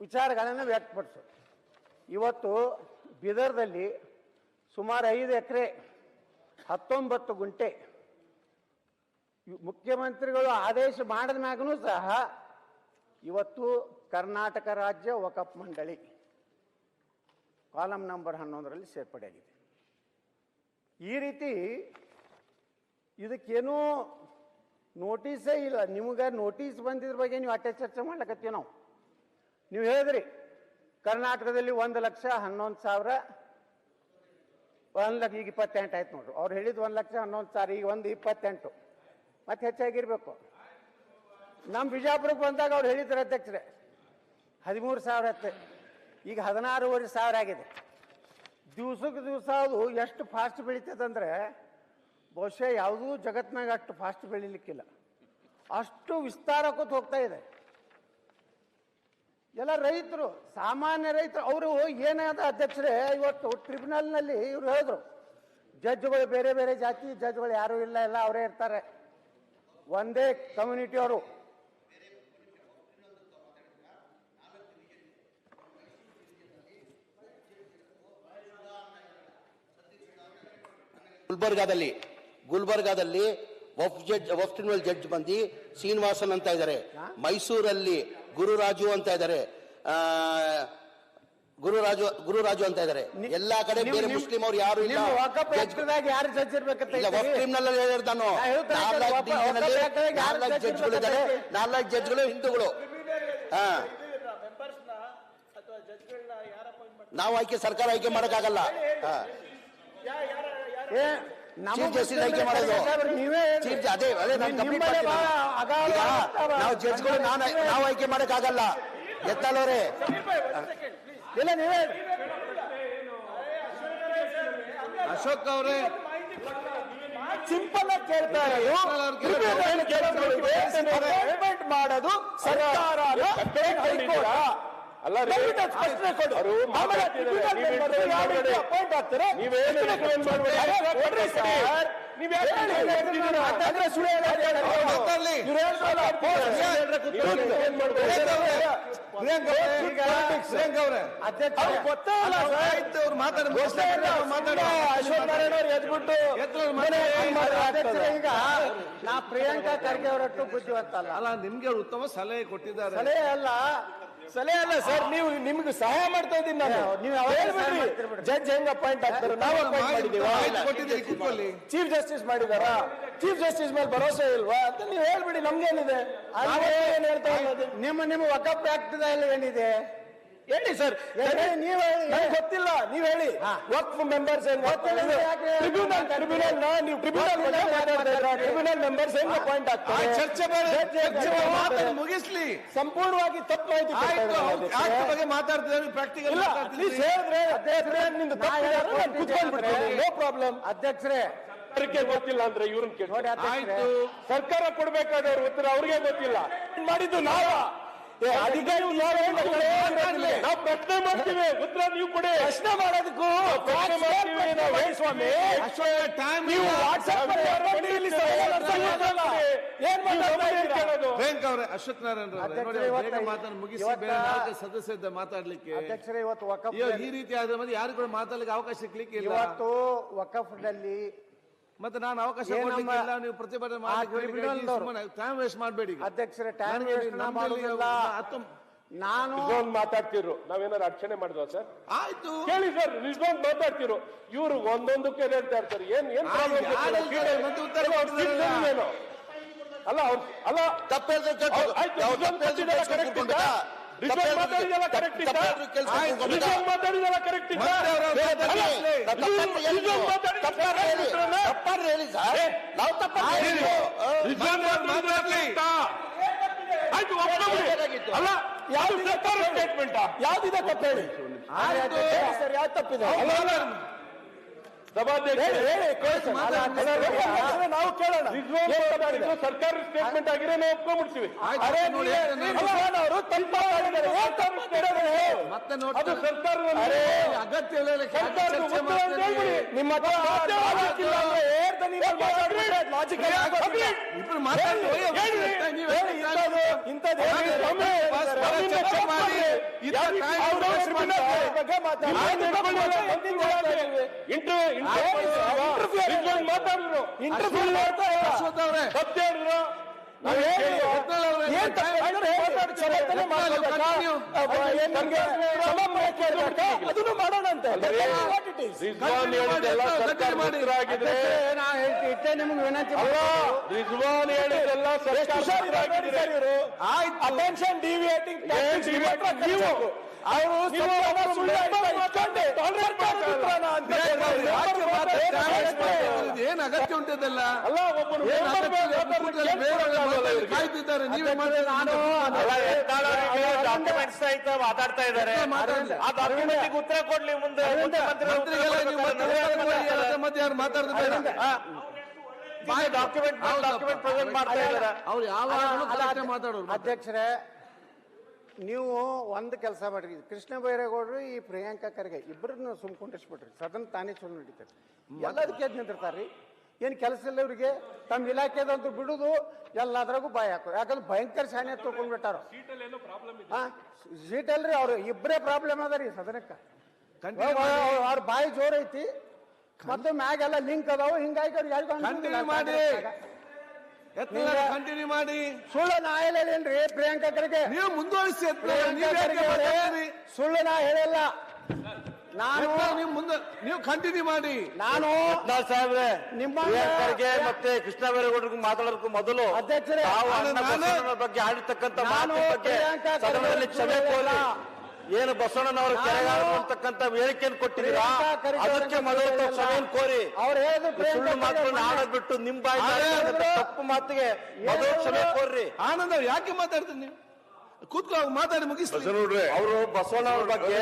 ವಿಚಾರಗಳನ್ನು ವ್ಯಕ್ತಪಡಿಸು. ಇವತ್ತು ಬಿದರ್ದಲ್ಲಿ ಸುಮಾರು ಐದು ಎಕರೆ, ಹತ್ತೊಂಬತ್ತು ಗುಂಟೆ ಮುಖ್ಯಮಂತ್ರಿಗಳು ಆದೇಶ ಮಾಡಿದ ಮ್ಯಾಗೂ ಸಹ ಇವತ್ತು ಕರ್ನಾಟಕ ರಾಜ್ಯ ವಕಫ್ ಮಂಡಳಿ ಕಾಲಂ ನಂಬರ್ ಹನ್ನೊಂದರಲ್ಲಿ ಸೇರ್ಪಡೆಯಾಗಿದೆ. ಈ ರೀತಿ ಇದಕ್ಕೇನೂ ನೋಟಿಸೇ ಇಲ್ಲ. ನಿಮಗೆ ನೋಟಿಸ್ ಬಂದಿದ್ರ ಬಗ್ಗೆ ನೀವು ಅಟ್ಟೆ ಚರ್ಚೆ ಮಾಡ್ಲಕತ್ತೀವಿ ನಾವು. ನೀವು ಹೇಳಿದ್ರಿ, ಕರ್ನಾಟಕದಲ್ಲಿ ಒಂದು ಲಕ್ಷ ಹನ್ನೊಂದು ಸಾವಿರ, ಒಂದು ಲಕ್ಷ, ಈಗ ಇಪ್ಪತ್ತೆಂಟು ಆಯ್ತು ನೋಡ್ರಿ. ಅವ್ರು ಹೇಳಿದ್ದು ಒಂದು ಲಕ್ಷ ಹನ್ನೊಂದು ಸಾವಿರ, ಈಗ ಒಂದು ಇಪ್ಪತ್ತೆಂಟು. ಮತ್ತೆ ಹೆಚ್ಚಾಗಿರ್ಬೇಕು. ನಮ್ಮ ಬಿಜಾಪುರಕ್ಕೆ ಬಂದಾಗ ಅವ್ರು ಹೇಳಿದ್ರು ಅಧ್ಯಕ್ಷರೇ, ಹದಿಮೂರು ಸಾವಿರ ಹತ್ತೆ, ಈಗ ಹದಿನಾರೂವರೆ ಸಾವಿರ ಆಗಿದೆ. ದಿವ್ಸಕ್ಕೆ ದಿವಸ ಅದು ಎಷ್ಟು ಫಾಸ್ಟ್ ಬೆಳೀತದಂದ್ರೆ, ಬಹುಶಃ ಯಾವುದೂ ಜಗತ್ತಿನಾಗ ಅಷ್ಟು ಫಾಸ್ಟ್ ಬೆಳಿಲಿಕ್ಕಿಲ್ಲ. ಅಷ್ಟು ವಿಸ್ತಾರಕ್ಕೂ ಹೋಗ್ತಾ ಇದೆ. ಎಲ್ಲ ರೈತರು ಸಾಮಾನ್ಯ ರೈತರು ಅವರು ಏನಾದ ಅಧ್ಯಕ್ಷರೇ ಇವತ್ತು ಟ್ರಿಬ್ಯುನಲ್ನಲ್ಲಿ ಇವ್ರು ಹೇಳಿದ್ರು ಜಡ್ಜ್ಗಳು ಬೇರೆ ಬೇರೆ ಜಾತಿ ಜಡ್ಜ್ಗಳು ಯಾರೂ ಇಲ್ಲ ಎಲ್ಲ ಅವರೇ ಇರ್ತಾರೆ. ಒಂದೇ ಕಮ್ಯುನಿಟಿ ಅವರು. ಗುಲ್ಬರ್ಗಾದಲ್ಲಿ ಗುಲ್ಬರ್ಗಾದಲ್ಲಿ ವಫ್ ಜಡ್ಜ್ ವಫ್ ಟ್ರಿಬ್ಯುನಲ್ ಜಡ್ಜ್ ಬಂದು ಶ್ರೀನಿವಾಸನ್ ಅಂತ ಇದ್ದಾರೆ. ಮೈಸೂರಲ್ಲಿ ಗುರುರಾಜು ಅಂತ ಇದ್ದಾರೆ. ಗುರುರಾಜು ಗುರುರಾಜು ಅಂತ ಇದ್ದಾರೆ. ಎಲ್ಲಾ ಕಡೆ ಬೇರೆ ಮುಸ್ಲಿಂ ಅವ್ರು ಯಾರು ಇಲ್ಲ. ಯಾರು ಜಡ್ಜ್ ಇರ್ಬೇಕಂತ ನಾನು. ನಾಲ್ಕು ಜಡ್ಜ್ಗಳು ಇದ್ದಾರೆ. ನಾಲ್ಕು ಜಡ್ಜ್ಗಳು ಹಿಂದೂಗಳು. ಹಾ. ನಾವು ಆಯ್ಕೆ ಸರ್ಕಾರ ಆಯ್ಕೆ ಮಾಡಕ್ಕಾಗಲ್ಲ. ಹಾ. ಚೀಫ್ ಜಸ್ಟಿಸ್ ಆಯ್ಕೆ ಮಾಡೋದು. ಚೀಫ್ ಅದೇ ಅದೇ ನಾನು ಕಂಪ್ಲೀಟ್. ನಾವು ಜಡ್ಜ್ಗಳು ನಾನು ನಾವು ಆಯ್ಕೆ ಮಾಡಕ್ಕಾಗಲ್ಲ. ಎತ್ತಲ್ಲವ್ರೆ ಇಲ್ಲ ನೀವೇ. ಅಶೋಕ್ ಅವರೇ. ಸಿಂಪಲ್ ಆಗಿ ಕೇಳ್ತಾ ಅಪಾಯಿಂಟ್ಮೆಂಟ್ ಮಾಡೋದು ಸರ್ಕಾರ ಅಲ್ಲ ನಾ ಪ್ರಿಯಾಂಕಾ ಖರ್ಗೆ ಅವರಟ್ಟು ಬುದ್ಧಿವಂತ ಅಲ್ಲ. ಅಲ್ಲ ನಿಮ್ಗೆ ಅವ್ರು ಉತ್ತಮ ಸಲಹೆ ಕೊಟ್ಟಿದ್ದಾರೆ. ಸಲಹೆ ಅಲ್ಲ. ಸಲಹೆ ಅಲ್ಲ ಸರ್ ನೀವು ನಿಮ್ಗೆ ಸಹಾಯ ಮಾಡ್ತಾ ಇದ್ದೀನಿ ನಾನು. ನೀವು ಜಡ್ಜ್ ಹೆಂಗ್ ಅಪಾಯಿಂಟ್ ಆಗ್ತಾರೆ ನಾವು ಅಪಾಯಿಂಟ್ ಮಾಡಿದೀವ ಚೀಫ್ ಜಸ್ಟಿಸ್ ಮಾಡಿದಾರ? ಚೀಫ್ ಜಸ್ಟಿಸ್ ಮೇಲೆ ಭರೋಸೆ ಇಲ್ವಾ? ಅಂತ ನೀವು ಹೇಳ್ಬಿಡಿ ನಮ್ಗೇನಿದೆ? ಏನ್ ಹೇಳ್ತಾ ನಿಮ್ಮ ನಿಮ್ಮ ಆಗ್ತದ ಇಲ್ಲ ಏನಿದೆ? ಹೇಳಿ ಸರ್? ನೀವ್ ಗೊತ್ತಿಲ್ಲ. ನೀವ್ ಹೇಳಿ. ವಕ್ಫ್ ಮೆಂಬರ್ಸ್ ಯಾಕೆ? ಟ್ರಿಬ್ಯುನಲ್ ನೀವು ಟ್ರಿಬ್ಯುನಲ್ ಟ್ರಿಬ್ಯುನಲ್ ಮೆಂಬರ್ಸ್ ಹೆಂಗ್ ಅಪಾಯಿಂಟ್ ಆಗ್ತಾರೆ? ಚರ್ಚೆ ಮಾಡ್ತಾರೆ? ಮುಗಿಸ್ಲಿ. ಸಂಪೂರ್ಣವಾಗಿ ತಪ್ಪು ಮಾಹಿತಿ ಬಗ್ಗೆ ಮಾತಾಡ್ತಿದ್ದಾರೆ ಪ್ರಾಕ್ಟಿಕಲ್ ಇಲ್ಲ ಪ್ಲೀಸ್ ಹೇಳಿದ್ರೆ ಅಧ್ಯಕ್ಷರೇ ನಿಮ್ದು ಕುತ್ಕೊಂಡ್ ಬಿಡ್ತೀನಿ ನೋ ಪ್ರಾಬ್ಲಮ್ ಅಧ್ಯಕ್ಷರೇ ಗೊತ್ತಿಲ್ಲ ಅಂದ್ರೆ ಇವ್ರನ್ನ ಕೇಳಿ ಸರ್ಕಾರ ಕೊಡ್ಬೇಕಾದವ್ರ ಉತ್ತರ ಅವ್ರಿಗೆ ಗೊತ್ತಿಲ್ಲ. ಮಾಡಿದ್ದು ನಾವ. ನಾವೇ ಪ್ರಶ್ನೆ ಮಾಡ್ತೀವಿ. ಉತ್ತರ ನೀವು ಕೊಡಿ. ಪ್ರಶ್ನೆ ಮಾಡೋದಕ್ಕೂ ಪ್ರಶ್ನೆ ಮಾಡ್ತೀವಿ ನಾವು ಏನ್ ಸ್ವಾಮಿ. ಟೈಮ್ ನೀವು ವಾಟ್ಸ್ಆಪ್ ಏನ್ ಪ್ರಿಯಾಂಕ್ ಅವರೇ ಅಶ್ವಥ್ ನಾರಾಯಣ ಮಾತನ್ನು ಮುಗಿಸಿ ಸದಸ್ಯ ಮಾತಾಡ್ಲಿಕ್ಕೆ. ಅಧ್ಯಕ್ಷರೇ ಇವತ್ತು ಈ ರೀತಿ ಆದ್ರೆ ಯಾರು ಕೂಡ ಮಾತಾಡ್ಲಿಕ್ಕೆ ಅವಕಾಶ ಸಿಗ್ಲಿಕ್ಕೆ ಇಲ್ಲ. ಇವತ್ತು ವಕಫ್ನಲ್ಲಿ ಮತ್ತೆ ನಾನು ಅವಕಾಶ ಏ, ಕೊಡ್ಲಿಕ್ಕೆ ನಮ್ಮ- ಇಲ್ಲ ನೀವು ಪ್ರತಿಭಟನೆ ಆ tribunal ದವ್ರು- ಮಾಡಿ ಟೈಮ್ ವೇಸ್ಟ್ ಮಾಡಬೇಡಿ ಅಧ್ಯಕ್ಷರೇ ಟೈಮ್ ನನಗೆ ವೇಸ್ಟ್ ನಮ್ಮಲ್ಲಿ ಹತ್ತು ನಾನು ನಿಜವಾಗ್ ಮಾತಾಡ್ತಿರು ನಾವೇನಾರು ಅಡಚಣೆ ಮಾಡಿದ್ವಾ ಸರ್? ಆಯ್ತು. ಕೇಳಿ ಸರ್ ನಿಜವಾಗ್ ಮಾತಾಡ್ತಿರು ಇವ್ರು ಒಂದೊಂದಕ್ಕೆ ಹೇಳ್ತಾ ಇರ್ತಾರೆ ಏನ್ ಏನ್ ಆಯ್ತು, problem ಗೊತ್ತಿಲ್ಲ. ಹೇಳ್ತಾರೆ? ಮತ್ತೆ ಉತ್ತರ ಅಲ್ಲ, ಅವ್ರ ಏನು? ಅಲ್ಲ ಅವ್ರ ಅಲ್ಲ. ಆಯ್ತು, ಅಲ್ಲ, ಯಾವ್ದು ಸರ್ಕಾರ ಸ್ಟೇಟ್ಮೆಂಟ್ ಯಾವ್ದಿದೆ ತಪ್ಪು ಹೇಳಿ. ಸರ್ ಯಾವ್ದು ತಪ್ಪಿದೆ? ನಾವು ಕೇಳೋಣ. ಸರ್ಕಾರ ಸ್ಟೇಟ್ಮೆಂಟ್ ಆಗಿದೆ ನಾವು ಒಪ್ಕೊಂಡ್ಬಿಡ್ತೀವಿ ಅವರು ತಪ್ಪು ಮಾಡಿದ್ದಾರೆ. ಏನ್ ತಪ್ಪು ಮಾಡಿದ್ದಾರೆ? ಮತ್ತೆ ಅದು ನೋಡ್ತಾರೆ ಸರ್ಕಾರದ ಅರೆ, ಅಗತ್ಯ. ನಿಮ್ಮ ಇಂಟರ್ವ್ಯೂ. ಮಾತಾಡಿದ್ರು ಅಶ್ವಥ್ ಅವ್ರೆ, ಸುಳ್ಳು ನಮ್ಗೆ? ಅದನ್ನು ಮಾಡೋಣಂತೆ. ವಿನಂತಿ. ರಿಜ್ವಾನ್ ಅಟೆನ್ಷನ್ ಡಿವಿಯೇಟಿಂಗ್ ಅವರು ರಾಜ್ಯ ಮಾತ್ರ time waste ಮಾಡ್ತಾರೆ. ಇದು ಏನ್ ಅಗತ್ಯ ಉಂಟದಲ್ಲ ಅಲ್ಲ ಒಬ್ಬರು ಏನ್ ಅಗತ್ಯ ಇಲ್ಲ? ಕೂತ್ಕೊಳ್ಳಿ, ಬೇರೆಯವ್ರು ಉಂಟದಲ್ಲ. ಕಾಯ್ತಿದ್ದಾರೆ ನೀವೇ ನಾನು ಡಾಕ್ಯುಮೆಂಟ್ಸ್ ಮಾತಾಡ್ತಾ ಇದ್ದಾರೆ. ಉತ್ತರ ಕೊಡ್ಲಿ ಮುಂದೆ. ಮತ್ತೆ ಯಾರ ಡಾಕ್ಯುಮೆಂಟ್. ಡಾಕ್ಯುಮೆಂಟ್ ಪ್ರೆಸೆಂಟ್ ಮಾಡ್ತಾ ಇದ್ದಾರೆ. ಅವ್ರು ಮಾತಾಡೋರು ಅಧ್ಯಕ್ಷರೇ ನೀವು ಒಂದು ಕೆಲಸ ಮಾಡ್ರಿ. ಕೃಷ್ಣ ಬೈರೇಗೌಡರು ಈ ಪ್ರಿಯಾಂಕಾ ಖರ್ಗೆ ಇಬ್ಬರನ್ನ ಸುಮ್ಕೊಂಡಿಸ್ಬಿಟ್ರಿ ಸದನ ತಾನೇ ಚಲೋ ನಡೀತಾರೆ ಎಲ್ಲದಕ್ಕೆ ಎದ್ದು ನಿಂತಿರ್ತಾರ್ರಿ. ಏನು ಕೆಲಸ ಇಲ್ಲ ಇವ್ರಿಗೆ? ತಮ್ಮ ಇಲಾಖೆದಂತೂ ಬಿಡುದು ಎಲ್ಲದ್ರಾಗೂ ಭಯ ಹಾಕೋ ಯಾಕಂದ್ರೆ ಭಯಂಕರ ಶಾನೆ ತೊಗೊಂಡ್ಬಿಟ್ಟಾರ. ಹಾ ಸೀಟ್ ಅಲ್ರಿ ಅವ್ರು ಇಬ್ಬರೇ ಪ್ರಾಬ್ಲಮ್ ಅದ ರೀ ಸದನಕ್ಕೆ. ಅವ್ರ ಬಾಯಿ ಜೋರ್ ಐತಿ. ಮತ್ತು ಮ್ಯಾಗೆಲ್ಲ ಲಿಂಕ್ ಅದಾವ ಹಿಂಗಾಗಿ ಅವ್ರಿಗೆ ಯಾರಿಗೂ ಮಾಡಿ. ಕಂಟಿನ್ಯೂ ಮಾಡಿ. ಸುಳ್ಳು ನಾ ಹೇಳೇನ್ರಿ ಪ್ರಿಯಾಂಕಾ ಖರ್ಗೆ? ನೀವು ಮುಂದುವರಿಸಿ? ಸುಳ್ಳು ನಾ ಹೇಳಿಲ್ಲ. ನಾನು ನಿಮ್ ನೀವು ಮುಂದೆ ನೀವು ಕಂಟಿನ್ಯೂ ಮಾಡಿ. ನಾನು ಸಾಹೇಬ್ರೆ ನಿಮ್ಮ ಮತ್ತೆ ಕೃಷ್ಣ ಬೈರೇಗೌಡರಿಗೂ ಮಾತಾಡೋದಕ್ಕೂ ಮೊದಲು ಅಧ್ಯಕ್ಷರೇ, ಬಗ್ಗೆ ಆಡಿರ್ತಕ್ಕಂಥ ಮಾತು ಬಗ್ಗೆ ಸದನದಲ್ಲಿ ಕ್ಷಮೆ ಕೋರಿ ಏನು ಬಸವಣ್ಣನವರ ಕೆರೆಗಾರ ಅಂತಕ್ಕಂಥ ಹೇಳಿಕೆಯನ್ನು ಕೊಟ್ಟಿದ್ದೀರಾ? ಅದಕ್ಕೆ ಮೊದಲು ಕ್ಷಮೆಯನ್ನು ಕೋರಿ. ಅವ್ರು ಹೇಳಿದ್ರು ಪ್ರಿಯಾಂಕಾ ಸುಳ್ಳು ಮಾತನ್ನು ಆಡೋದ್ ಬಿಟ್ಟು ನಿಮ್ ಬಾಯಿ ತಪ್ಪು ಮಾತಿಗೆ ಮೊದಲು ಕ್ಷಮೆ ಕೋರ್ರಿ ಆನಂದ್ ಅವ್ರು ಯಾಕೆ ಮಾತಾಡ್ತೀನಿ ನೀವು? ಕೂತ್ಕೊ ಮಾತಾಡಿ ಮುಗಿಸ್ಲಿ. ಅವರು ಬಸವಣ್ಣವ್ರ ಬಗ್ಗೆ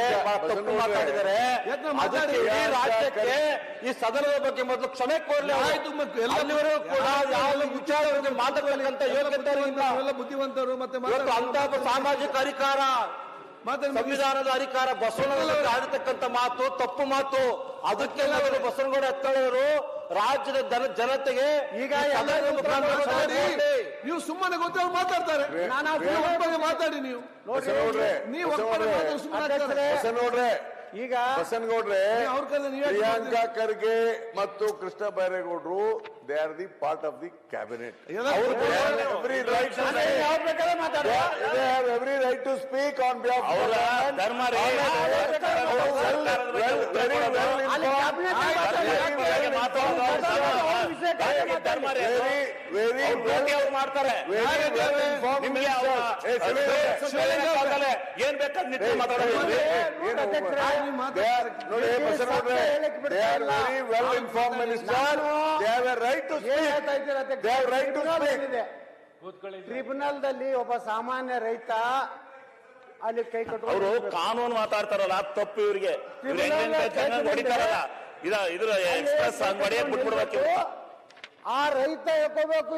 ತಪ್ಪು ಮಾತಾಡಿದರೆ. ಯಾಕೆ ಮಾತಾಡಿ? ಅದಕ್ಕೆ ರಾಜ್ಯಕ್ಕೆ ಈ ಸದನದ ಬಗ್ಗೆ ಮೊದಲು ಕ್ಷಮೆ ಕೋರ್ಲಿ. ಆಯ್ತು, ಎಲ್ಲರೂ ಎಲ್ಲ- ಕೂಡ ಯಾವ ವಿಚಾರಗಳಿಗೆ ಯೋಗ್ಯತೆ ಇಲ್ಲ. ಎಲ್ಲ ಬುದ್ಧಿವಂತರು ಮತ್ತೆ ಅಂತ ಸಾಮಾಜಿಕ ಅಧಿಕಾರ. ಸಂವಿಧಾನದ ಅಧಿಕಾರ ಬಸವಣ್ಣನ ಆಡತಕ್ಕಂತ ಆಡಿರ್ತಕ್ಕಂಥ ಮಾತು ತಪ್ಪು ಮಾತು. ಅದಕ್ಕೆ ಮೊದಲು ಬಸವನಗೌಡ ಎತ್ತಳೆಯವರು ರಾಜ್ಯದ ಜನ ಜನತೆಗೆ ಈಗ ನೀವು ಸುಮ್ಮನೆ ಗೊತ್ತೇ ಮಾತಾಡ್ತಾರೆ. ನಾನು ನೀವು ಮಾತಾಡಿ ನೀವು. ನೋಡ್ರಿ ನೀವು ಸುಮ್ಮನೆ ಈಗ ಬಸನಗೌಡ್ರೆ ಅವ್ರ ಕೈಲಿ ನೀವೇ ಪ್ರಿಯಾಂಕಾ ಖರ್ಗೆ ಮತ್ತು Krishna ಬೈರೇಗೌಡರು they are the part of the cabinet every right to speak on behalf ಮಾಡ್ತಾರೆ ಏನ್ ಬೇಕಾದ್ರೆ ನಿತ್ಯ ಮಾತಾಡೋದು well inform minister they have a right to ಏನ್ ಹೇಳ್ತಾ ಇದ್ದೀರಾ ಅಧ್ಯಕ್ಷರೇ? They have right to tribunal speak. ಏನಿದೆ? ಟ್ರಿಬ್ಯುನಲ್ದಲ್ಲಿ ಒಬ್ಬ ಸಾಮಾನ್ಯ ರೈತ ಅಲ್ಲಿ ಕೈ ಅವರು ಕಟ್ಕೊಂಡು ಕಾನೂನು ಮಾತಾಡ್ತಾರಲ್ಲ ಅದ್ ತಪ್ಪು ಇವ್ರಿಗೆ ಇವ್ರು ಹೆಂಗ್ ಹೆಂಗ್ ಬೇಕು ಹಂಗ್ ಹಂಗ್ ಹೊಡಿತಾರಲ್ಲ ಇದ ಇದ್ರ ಎಕ್ಸ್ಪ್ರೆಸ್ ಹಂಗ್ ಹೊಡಿಯಕ್ ಬಿಟ್ಬಿಡ್ಬೇಕು ಇವ್ರು. ಆ ರೈತ ಎಕ್ಕೋಬೇಕು